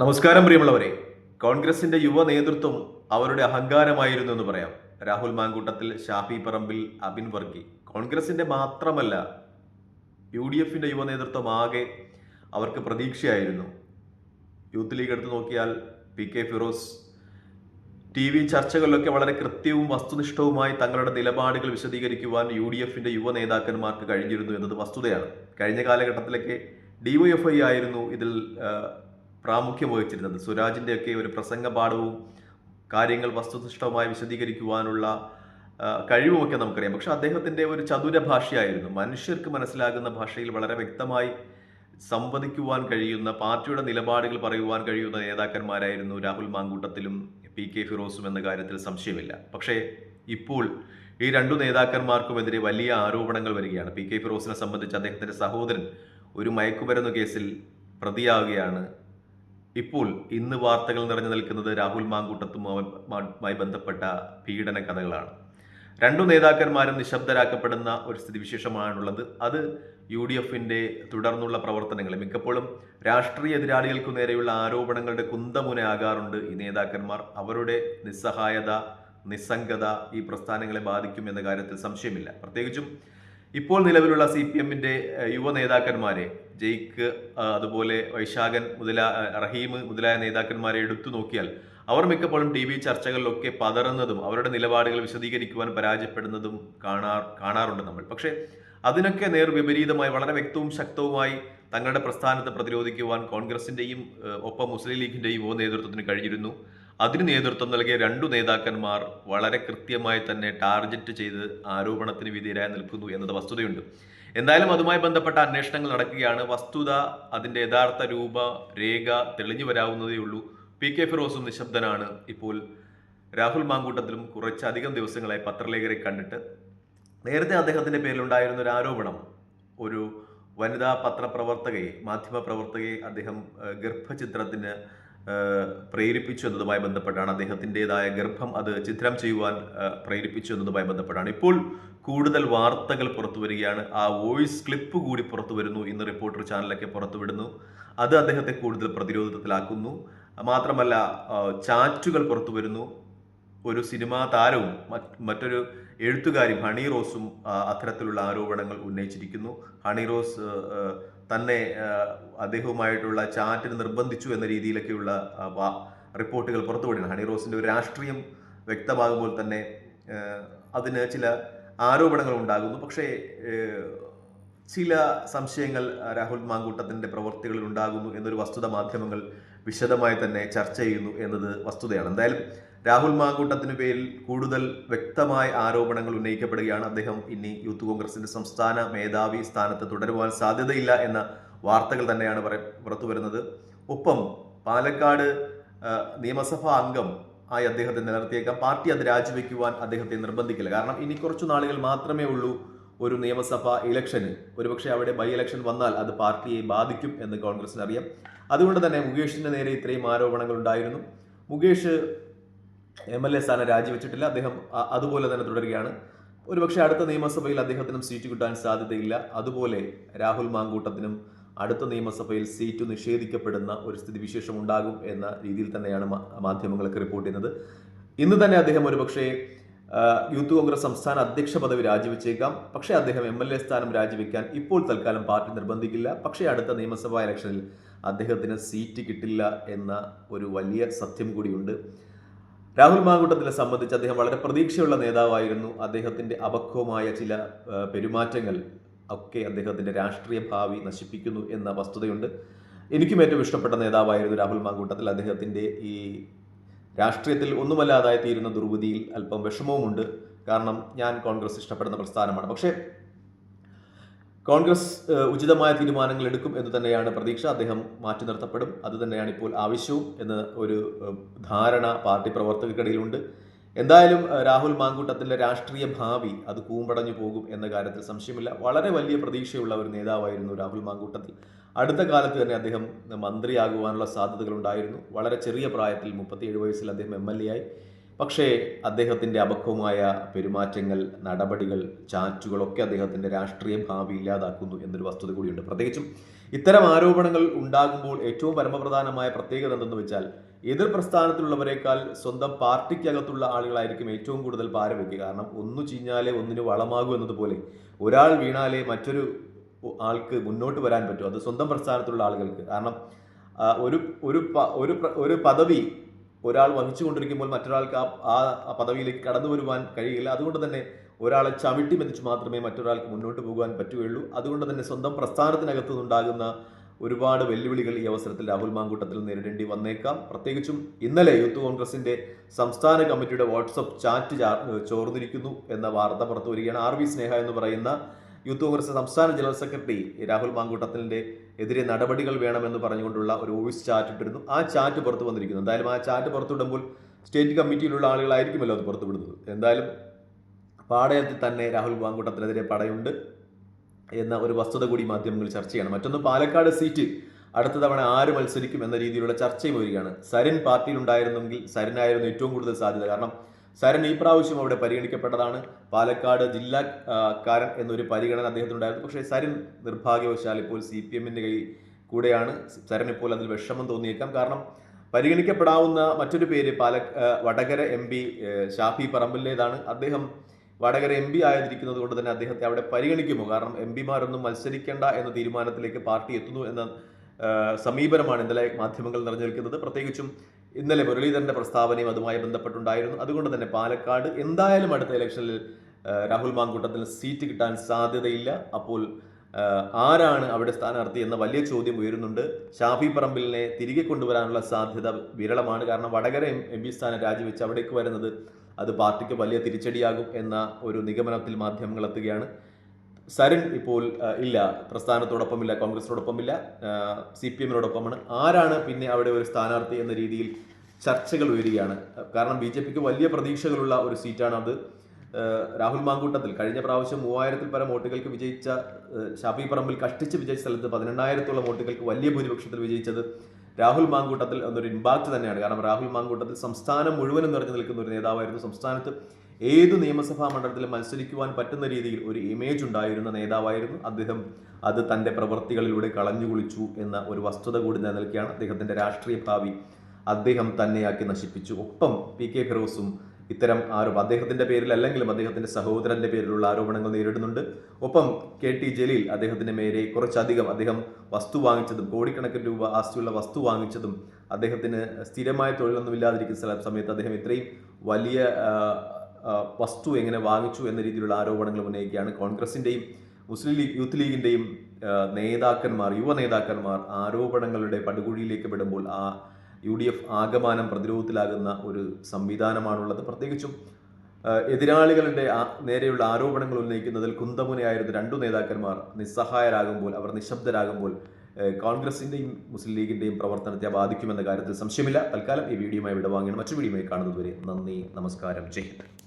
നമസ്കാരം പ്രിയമുള്ളവരെ. കോൺഗ്രസിന്റെ യുവ നേതൃത്വം അവരുടെ അഹങ്കാരമായിരുന്നു എന്ന് പറയാം. രാഹുൽ മാങ്കൂട്ടത്തിൽ ഷാഫി പറമ്പിൽ അബിൻ വർഗി. കോൺഗ്രസിന്റെ മാത്രമല്ല യു ഡി എഫിന്റെ യുവ നേതൃത്വം ആകെ അവർക്ക് പ്രതീക്ഷയായിരുന്നു. യൂത്ത് ലീഗ് എടുത്തു നോക്കിയാൽ P K Firoz T V ചർച്ചകളിലൊക്കെ വളരെ കൃത്യവും വസ്തുനിഷ്ഠവുമായി തങ്ങളുടെ നിലപാടുകൾ വിശദീകരിക്കുവാൻ യു ഡി എഫിന്റെ യുവ നേതാക്കന്മാർക്ക് കഴിഞ്ഞിരുന്നു എന്നത് വസ്തുതയാണ്. കഴിഞ്ഞ കാലഘട്ടത്തിലൊക്കെ ഡിവൈഎഫ്ഐ ആയിരുന്നു ഇതിൽ പ്രാമുഖ്യം വഹിച്ചിരുന്നത്. സുരാജിന്റെയൊക്കെ ഒരു പ്രസംഗ പാഠവും കാര്യങ്ങൾ വസ്തുനിഷ്ഠമായി വിശദീകരിക്കുവാനുള്ള കഴിവുമൊക്കെ നമുക്കറിയാം. പക്ഷെ അദ്ദേഹത്തിന്റെ ഒരു ചതുര ഭാഷയായിരുന്നു മനുഷ്യർക്ക് മനസ്സിലാകുന്ന ഭാഷയിൽ വളരെ വ്യക്തമായി സംവദിക്കുവാൻ കഴിയുന്ന പാർട്ടിയുടെ നിലപാടുകൾ പറയുവാൻ കഴിയുന്ന നേതാക്കന്മാരായിരുന്നു രാഹുൽ മാങ്കൂട്ടത്തിലും പി കെ ഫിറോസും എന്ന കാര്യത്തിൽ സംശയമില്ല. പക്ഷേ ഇപ്പോൾ ഈ രണ്ടു നേതാക്കന്മാർക്കുമെതിരെ വലിയ ആരോപണങ്ങൾ വരികയാണ്. പി കെ ഫിറോസിനെ സംബന്ധിച്ച് അദ്ദേഹത്തിന്റെ സഹോദരൻ ഒരു മയക്കുമരുന്ന് കേസിൽ പ്രതിയാവുകയാണ് ഇപ്പോൾ ഇന്ന് വാർത്തകൾ നിറഞ്ഞു നിൽക്കുന്നത് രാഹുൽ മാങ്കൂട്ടത്തുമായി ബന്ധപ്പെട്ട പീഡന കഥകളാണ്. രണ്ടു നേതാക്കന്മാരും നിശബ്ദരാക്കപ്പെടുന്ന ഒരു സ്ഥിതിവിശേഷമാണുള്ളത്. അത് യു ഡി എഫിന്റെ തുടർന്നുള്ള പ്രവർത്തനങ്ങൾ മിക്കപ്പോഴും രാഷ്ട്രീയ എതിരാളികൾക്കു നേരെയുള്ള ആരോപണങ്ങളുടെ കുന്തമുനയാകാറുണ്ട് ഈ നേതാക്കന്മാർ. അവരുടെ നിസ്സഹായത നിസ്സംഗത ഈ പ്രസ്ഥാനങ്ങളെ ബാധിക്കും എന്ന കാര്യത്തിൽ സംശയമില്ല. പ്രത്യേകിച്ചും ഇപ്പോൾ നിലവിലുള്ള സി പി എമ്മിന്റെ യുവ നേതാക്കന്മാരെ ജയ്ക്ക് അതുപോലെ വൈശാഖൻ മുതല റഹീം മുതലായ നേതാക്കന്മാരെ എടുത്തു നോക്കിയാൽ അവർ മിക്കപ്പോഴും ടി വി ചർച്ചകളിലൊക്കെ പതറുന്നതും അവരുടെ നിലപാടുകൾ വിശദീകരിക്കുവാൻ പരാജയപ്പെടുന്നതും കാണാ കാണാറുണ്ട് നമ്മൾ. പക്ഷേ അതിനൊക്കെ നേർ വിപരീതമായി വളരെ വ്യക്തവും ശക്തവുമായി തങ്ങളുടെ പ്രസ്ഥാനത്തെ പ്രതിരോധിക്കുവാൻ കോൺഗ്രസിന്റെയും ഒപ്പം മുസ്ലിം ലീഗിന്റെയും യുവ നേതൃത്വത്തിന് കഴിഞ്ഞിരുന്നു. അതിന് നേതൃത്വം നൽകിയ രണ്ടു നേതാക്കന്മാർ വളരെ കൃത്യമായി തന്നെ ടാർജറ്റ് ചെയ്ത് ആരോപണത്തിന് വിധേയരായി നിൽക്കുന്നു എന്നത് വസ്തുതയുണ്ട്. എന്തായാലും അതുമായി ബന്ധപ്പെട്ട അന്വേഷണങ്ങൾ നടക്കുകയാണ്. വസ്തുത അതിന്റെ യഥാർത്ഥ രൂപ രേഖ തെളിഞ്ഞു വരാവുന്നതേ ഉള്ളൂ. പി കെ ഫിറോസും നിശബ്ദനാണ്. ഇപ്പോൾ രാഹുൽ മാങ്കൂട്ടത്തിലും കുറച്ചധികം ദിവസങ്ങളായി പത്രലേഖരെ കണ്ടിട്ട് നേരത്തെ അദ്ദേഹത്തിന്റെ പേരിലുണ്ടായിരുന്ന ഒരു ആരോപണം ഒരു വനിതാ പത്രപ്രവർത്തകയെ മാധ്യമപ്രവർത്തകയെ അദ്ദേഹം ഗർഭചിത്രത്തിന് പ്രേരിപ്പിച്ചു എന്നതുമായി ബന്ധപ്പെട്ടാണ് അദ്ദേഹത്തിന്റെതായ ഗർഭം അത് ചിത്രം ചെയ്യുവാൻ പ്രേരിപ്പിച്ചു എന്നതുമായി ബന്ധപ്പെട്ടാണ്. ഇപ്പോൾ കൂടുതൽ വാർത്തകൾ പുറത്തു വരികയാണ്. ആ വോയിസ് ക്ലിപ്പ് കൂടി പുറത്തു വരുന്നു. ഇന്ന് റിപ്പോർട്ടർ ചാനലൊക്കെ പുറത്തുവിടുന്നു അത് അദ്ദേഹത്തെ കൂടുതൽ പ്രതിരോധത്തിലാക്കുന്നു. മാത്രമല്ല ചാറ്റുകൾ പുറത്തു വരുന്നു. ഒരു സിനിമാ താരവും മറ്റൊരു എഴുത്തുകാരി ഹണി റോസും അത്തരത്തിലുള്ള ആരോപണങ്ങൾ ഉന്നയിച്ചിരിക്കുന്നു. ഹണി റോസ് തന്നെ അദ്ദേഹവുമായിട്ടുള്ള ചാറ്റിന് നിർബന്ധിച്ചു എന്ന രീതിയിലൊക്കെയുള്ള റിപ്പോർട്ടുകൾ പുറത്തുവിടുന്നു ഹണി റോസിന്റെ ഒരു രാഷ്ട്രീയം വ്യക്തമാകുമ്പോൾ തന്നെ അതിന് ചില ആരോപണങ്ങൾ ഉണ്ടാകുന്നു. പക്ഷേ ചില സംശയങ്ങൾ രാഹുൽ മാങ്കൂട്ടത്തിന്റെ പ്രവൃത്തികളിൽ ഉണ്ടാകുന്നു എന്നൊരു വസ്തുത മാധ്യമങ്ങൾ വിശദമായി തന്നെ ചർച്ച ചെയ്യുന്നു എന്നത് വസ്തുതയാണ്. എന്തായാലും രാഹുൽ മാങ്കൂട്ടത്തിന് പേരിൽ കൂടുതൽ വ്യക്തമായ ആരോപണങ്ങൾ ഉന്നയിക്കപ്പെടുകയാണ്. അദ്ദേഹം ഇനി യൂത്ത് കോൺഗ്രസിന്റെ സംസ്ഥാന മേധാവി സ്ഥാനത്ത് തുടരുവാൻ സാധ്യതയില്ല എന്ന വാർത്തകൾ തന്നെയാണ് പറ- പുറത്തു വരുന്നത്. ഒപ്പം പാലക്കാട് നിയമസഭാ അംഗം ആയി അദ്ദേഹത്തെ നിലനിർത്തിയേക്കാം. പാർട്ടി അത് രാജിവെക്കുവാൻ അദ്ദേഹത്തെ നിർബന്ധിക്കില്ല. കാരണം ഇനി കുറച്ചു നാളുകൾ മാത്രമേ ഉള്ളൂ ഒരു നിയമസഭാ ഇലക്ഷന്. ഒരുപക്ഷെ അവിടെ ബൈ ഇലക്ഷൻ വന്നാൽ അത് പാർട്ടിയെ ബാധിക്കും എന്ന് കോൺഗ്രസിന് അറിയാം അതുകൊണ്ട് തന്നെ മുകേഷിന്റെ നേരെ ഇത്രയും ആരോപണങ്ങൾ ഉണ്ടായിരുന്നു. മുകേഷ് എം എൽ എ സ്ഥാനം രാജിവെച്ചിട്ടില്ല. അദ്ദേഹം അതുപോലെ തന്നെ തുടരുകയാണ്. ഒരുപക്ഷെ അടുത്ത നിയമസഭയിൽ അദ്ദേഹത്തിനും സീറ്റ് കിട്ടാൻ സാധ്യതയില്ല. അതുപോലെ രാഹുൽ മാങ്കൂട്ടത്തിനും അടുത്ത നിയമസഭയിൽ സീറ്റ് നിഷേധിക്കപ്പെടുന്ന ഒരു സ്ഥിതിവിശേഷം ഉണ്ടാകും എന്ന രീതിയിൽ തന്നെയാണ് മാധ്യമങ്ങളൊക്കെ റിപ്പോർട്ട് ചെയ്യുന്നത്. ഇന്ന് തന്നെ അദ്ദേഹം ഒരുപക്ഷെ യൂത്ത് കോൺഗ്രസ് സംസ്ഥാന അധ്യക്ഷ പദവി രാജിവെച്ചേക്കാം. പക്ഷേ അദ്ദേഹം എം എൽ എ സ്ഥാനം രാജിവെക്കാൻ ഇപ്പോൾ തൽക്കാലം പാർട്ടി നിർബന്ധിക്കില്ല. പക്ഷേ അടുത്ത നിയമസഭാ ഇലക്ഷനിൽ അദ്ദേഹത്തിന് സീറ്റ് കിട്ടില്ല എന്ന ഒരു വലിയ സത്യം കൂടിയുണ്ട്. രാഹുൽ മാങ്കൂട്ടത്തിനെ സംബന്ധിച്ച് അദ്ദേഹം വളരെ പ്രതീക്ഷയുള്ള നേതാവായിരുന്നു. അദ്ദേഹത്തിന്റെ അപക്വമായ ചില പെരുമാറ്റങ്ങൾ ഒക്കെ അദ്ദേഹത്തിന്റെ രാഷ്ട്രീയ ഭാവി നശിപ്പിക്കുന്നു എന്ന വസ്തുതയുണ്ട്. എനിക്കും ഏറ്റവും ഇഷ്ടപ്പെട്ട നേതാവായിരുന്നു രാഹുൽ മാങ്കൂട്ടത്തിൽ. അദ്ദേഹത്തിന്റെ ഈ രാഷ്ട്രീയത്തിൽ ഒന്നുമല്ലാതായി തീരുന്ന ദുർവിധിയിൽ അല്പം വിഷമവുമുണ്ട്. കാരണം ഞാൻ കോൺഗ്രസ് ഇഷ്ടപ്പെടുന്ന പ്രസ്ഥാനമാണ്. പക്ഷേ കോൺഗ്രസ് ഉചിതമായ തീരുമാനങ്ങൾ എടുക്കും എന്ന് തന്നെയാണ് പ്രതീക്ഷ. അദ്ദേഹം മാറ്റി നിർത്തപ്പെടും. അത് തന്നെയാണ് ഇപ്പോൾ ആവശ്യവും എന്ന് ഒരു ധാരണ പാർട്ടി പ്രവർത്തകർക്കിടയിലുണ്ട് എന്തായാലും രാഹുൽ മാങ്കൂട്ടത്തിന്റെ രാഷ്ട്രീയ ഭാവി അത് കൂമ്പടഞ്ഞു പോകും എന്ന കാര്യത്തിൽ സംശയമില്ല. വളരെ വലിയ പ്രതീക്ഷയുള്ള ഒരു നേതാവായിരുന്നു രാഹുൽ മാങ്കൂട്ടത്തിൽ. അടുത്ത കാലത്ത് തന്നെ അദ്ദേഹം മന്ത്രിയാകുവാനുള്ള സാധ്യതകളുണ്ടായിരുന്നു. വളരെ ചെറിയ പ്രായത്തിൽ മുപ്പത്തിയേഴ് വയസ്സിൽ അദ്ദേഹം എം എൽ എ ആയി. പക്ഷേ അദ്ദേഹത്തിന്റെ അപക്വമായ പെരുമാറ്റങ്ങൾ നടപടികൾ ചാറ്റുകളൊക്കെ അദ്ദേഹത്തിന്റെ രാഷ്ട്രീയ ഭാവി ഇല്ലാതാക്കുന്നു എന്നൊരു വസ്തുത കൂടിയുണ്ട്. പ്രത്യേകിച്ചും ഇത്തരം ആരോപണങ്ങൾ ഉണ്ടാകുമ്പോൾ ഏറ്റവും പരമപ്രധാനമായ പ്രത്യേകത എന്തെന്ന് വെച്ചാൽ എതിർ പ്രസ്ഥാനത്തിലുള്ളവരെക്കാൾ സ്വന്തം പാർട്ടിക്കകത്തുള്ള ആളുകളായിരിക്കും ഏറ്റവും കൂടുതൽ പാര വയ്ക്കുക. കാരണം ഒന്നു ചീഞ്ഞാലേ ഒന്നിന് വളമാകൂ എന്നതുപോലെ ഒരാൾ വീണാലേ മറ്റൊരു ആൾക്ക് മുന്നോട്ട് വരാൻ പറ്റും. അത് സ്വന്തം പ്രസ്ഥാനത്തിലുള്ള ആളുകൾക്ക്. കാരണം ഒരു ഒരു ഒരു പദവി ഒരാൾ വഹിച്ചുകൊണ്ടിരിക്കുമ്പോൾ മറ്റൊരാൾക്ക് ആ ആ- പദവിയിലേക്ക് കടന്നു വരുവാൻ കഴിയില്ല. അതുകൊണ്ട് തന്നെ ഒരാളെ ചവിട്ടി മെതിച്ച് മാത്രമേ മറ്റൊരാൾക്ക് മുന്നോട്ട് പോകുവാൻ പറ്റുകയുള്ളൂ. അതുകൊണ്ട് തന്നെ സ്വന്തം പ്രസ്ഥാനത്തിനകത്തു നിന്നുണ്ടാകുന്ന ഒരുപാട് വെല്ലുവിളികൾ ഈ അവസരത്തിൽ രാഹുൽ മാങ്കൂട്ടത്തിൽ നേരിടേണ്ടി വന്നേക്കാം. പ്രത്യേകിച്ചും ഇന്നലെ യൂത്ത് കോൺഗ്രസിന്റെ സംസ്ഥാന കമ്മിറ്റിയുടെ വാട്സപ്പ് ചാറ്റ് ചോർന്നിരിക്കുന്നു എന്ന വാർത്ത പുറത്തു വരികയാണ് ആർ വി സ്നേഹ എന്ന് പറയുന്ന യൂത്ത് കോൺഗ്രസ് സംസ്ഥാന ജനറൽ സെക്രട്ടറി രാഹുൽ മാങ്കൂട്ടത്തിന്റെ എതിരെ നടപടികൾ വേണമെന്ന് പറഞ്ഞുകൊണ്ടുള്ള ഒരു വോയിസ് ചാറ്റ് ഇട്ടിരുന്നു. ആ ചാറ്റ് പുറത്തു വന്നിരിക്കുന്നു. എന്തായാലും ആ ചാറ്റ് പുറത്തുവിടുമ്പോൾ സ്റ്റേറ്റ് കമ്മിറ്റിയിലുള്ള ആളുകളായിരിക്കുമല്ലോ അത് പുറത്തുവിടുന്നത്. എന്തായാലും പാടയത്തിൽ തന്നെ രാഹുൽ മാങ്കൂട്ടത്തിനെതിരെ പടയുണ്ട് എന്ന ഒരു വസ്തുത കൂടി മാധ്യമങ്ങൾ ചർച്ച ചെയ്യണം. മറ്റൊന്ന് പാലക്കാട് സീറ്റ് അടുത്ത തവണ ആര് മത്സരിക്കും എന്ന രീതിയിലുള്ള ചർച്ചയും വരികയാണ്. സരിൻ പാർട്ടിയിലുണ്ടായിരുന്നെങ്കിൽ സരിനായിരുന്നു ഏറ്റവും കൂടുതൽ സാധ്യത. കാരണം സരൻ ഈ പ്രാവശ്യം അവിടെ പരിഗണിക്കപ്പെട്ടതാണ്. പാലക്കാട് ജില്ലാ കാരൻ എന്നൊരു പരിഗണന അദ്ദേഹത്തിനുണ്ടായിരുന്നു. പക്ഷേ സരൻ നിർഭാഗ്യവശാൽ ഇപ്പോൾ സി പി എമ്മിന്റെ കൈ കൂടെയാണ്. സരൻ ഇപ്പോൾ അതിൽ വിഷമം തോന്നിയേക്കാം. കാരണം പരിഗണിക്കപ്പെടാവുന്ന മറ്റൊരു പേര് പാല വടകര എം പി ഷാഫി പറമ്പിലേതാണ് അദ്ദേഹം വടകര എം പി ആയിരിക്കുന്നത് കൊണ്ട് തന്നെ അദ്ദേഹത്തെ അവിടെ പരിഗണിക്കുമോ? കാരണം എം പിമാരൊന്നും മത്സരിക്കേണ്ട എന്ന തീരുമാനത്തിലേക്ക് പാർട്ടി എത്തുന്നു എന്ന സമീപനമാണ് ഇന്നലെ മാധ്യമങ്ങൾ നിറഞ്ഞു നിൽക്കുന്നത്. പ്രത്യേകിച്ചും ഇന്നലെ മുരളീധരന്റെ പ്രസ്താവനയും അതുമായി ബന്ധപ്പെട്ടുണ്ടായിരുന്നു. അതുകൊണ്ട് തന്നെ പാലക്കാട് എന്തായാലും അടുത്ത ഇലക്ഷനിൽ രാഹുൽ മാങ്കൂട്ടത്തിന് സീറ്റ് കിട്ടാൻ സാധ്യതയില്ല. അപ്പോൾ ആരാണ് അവിടെ സ്ഥാനാർത്ഥി എന്ന വലിയ ചോദ്യം ഉയരുന്നുണ്ട്. ഷാഫി പറമ്പിലിനെ തിരികെ കൊണ്ടുവരാനുള്ള സാധ്യത വിരളമാണ്. കാരണം വടകര എം എം പി സ്ഥാനം രാജിവെച്ച് അവിടേക്ക് വരുന്നത് അത് പാർട്ടിക്ക് വലിയ തിരിച്ചടിയാകും എന്ന ഒരു നിഗമനത്തിൽ മാധ്യമങ്ങൾ എത്തുകയാണ്. സരൺ ഇപ്പോൾ ഇല്ല. പ്രസ്ഥാനത്തോടൊപ്പമില്ല കോൺഗ്രസിനോടൊപ്പമില്ല. സി പി എമ്മിനോടൊപ്പമാണ്. ആരാണ് പിന്നെ അവിടെ ഒരു സ്ഥാനാർത്ഥി എന്ന രീതിയിൽ ചർച്ചകൾ ഉയരുകയാണ്? കാരണം ബി ജെ പിക്ക് വലിയ പ്രതീക്ഷകളുള്ള ഒരു സീറ്റാണ് അത് രാഹുൽ മാങ്കൂട്ടത്തിൽ കഴിഞ്ഞ പ്രാവശ്യം മൂവായിരത്തിൽ പരം വോട്ടുകൾക്ക് വിജയിച്ച ഷാഫി പറമ്പിൽ കഷ്ടിച്ച് വിജയിച്ച സ്ഥലത്ത് പതിനെണ്ണായിരത്തോളം വോട്ടുകൾക്ക് വലിയ ഭൂരിപക്ഷത്തിൽ വിജയിച്ചത് രാഹുൽ മാങ്കൂട്ടത്തിൽ എന്നൊരു ഇമ്പാക്റ്റ് തന്നെയാണ്. കാരണം രാഹുൽ മാങ്കൂട്ടത്തിൽ സംസ്ഥാനം മുഴുവനും നിറഞ്ഞു നിൽക്കുന്ന ഒരു നേതാവായിരുന്നു. സംസ്ഥാനത്ത് ഏത് നിയമസഭാ മണ്ഡലത്തിലും മത്സരിക്കുവാൻ പറ്റുന്ന രീതിയിൽ ഒരു ഇമേജ് ഉണ്ടായിരുന്ന നേതാവായിരുന്നു. അദ്ദേഹം അത് തന്റെ പ്രവൃത്തികളിലൂടെ കളഞ്ഞു കുളിച്ചു എന്ന ഒരു വസ്തുത കൂടി നിലനിൽക്കുകയാണ്. അദ്ദേഹത്തിന്റെ രാഷ്ട്രീയ ഭാവി അദ്ദേഹം തന്നെയാക്കി നശിപ്പിച്ചു. ഒപ്പം പി കെ ഫിറോസും ഇത്തരം ആരോപണം അദ്ദേഹത്തിന്റെ പേരിൽ അല്ലെങ്കിലും അദ്ദേഹത്തിന്റെ സഹോദരന്റെ പേരിലുള്ള ആരോപണങ്ങൾ നേരിടുന്നുണ്ട്. ഒപ്പം കെ ടി ജലീൽ അദ്ദേഹത്തിന്റെ മേരെ കുറച്ചധികം അദ്ദേഹം വസ്തു വാങ്ങിച്ചതും കോടിക്കണക്കിന് രൂപ ആസ്തിയുള്ള വസ്തു വാങ്ങിച്ചതും അദ്ദേഹത്തിന് സ്ഥിരമായ തൊഴിലൊന്നും ഇല്ലാതിരിക്കുന്ന സമയത്ത് അദ്ദേഹം ഇത്രയും വലിയ വസ്തു എങ്ങനെ വാങ്ങിച്ചു എന്ന രീതിയിലുള്ള ആരോപണങ്ങൾ ഉന്നയിക്കുകയാണ്. കോൺഗ്രസിന്റെയും മുസ്ലിം ലീഗ് യൂത്ത് ലീഗിന്റെയും നേതാക്കന്മാർ യുവ നേതാക്കന്മാർ ആരോപണങ്ങളുടെ പടുകുഴിയിലേക്ക് വിടുമ്പോൾ ആ യു ഡി എഫ് ആകമാനം പ്രതിരോധത്തിലാകുന്ന ഒരു സംവിധാനമാണുള്ളത്. പ്രത്യേകിച്ചും എതിരാളികളുടെ നേരെയുള്ള ആരോപണങ്ങൾ ഉന്നയിക്കുന്നതിൽ കുന്തമുനയായിരുന്ന രണ്ടു നേതാക്കന്മാർ നിസ്സഹായരാകുമ്പോൾ അവർ നിശബ്ദരാകുമ്പോൾ കോൺഗ്രസിന്റെയും മുസ്ലിം ലീഗിന്റെയും പ്രവർത്തനത്തെ ബാധിക്കുമെന്ന കാര്യത്തിൽ സംശയമില്ല. തൽക്കാലം ഈ വീഡിയോയുമായി വിടവാങ്ങിയാണ്. മറ്റു വീഡിയോയുമായി കാണുന്നതുവരെ നന്ദി നമസ്കാരം. ജയ് ഹിന്ദ്.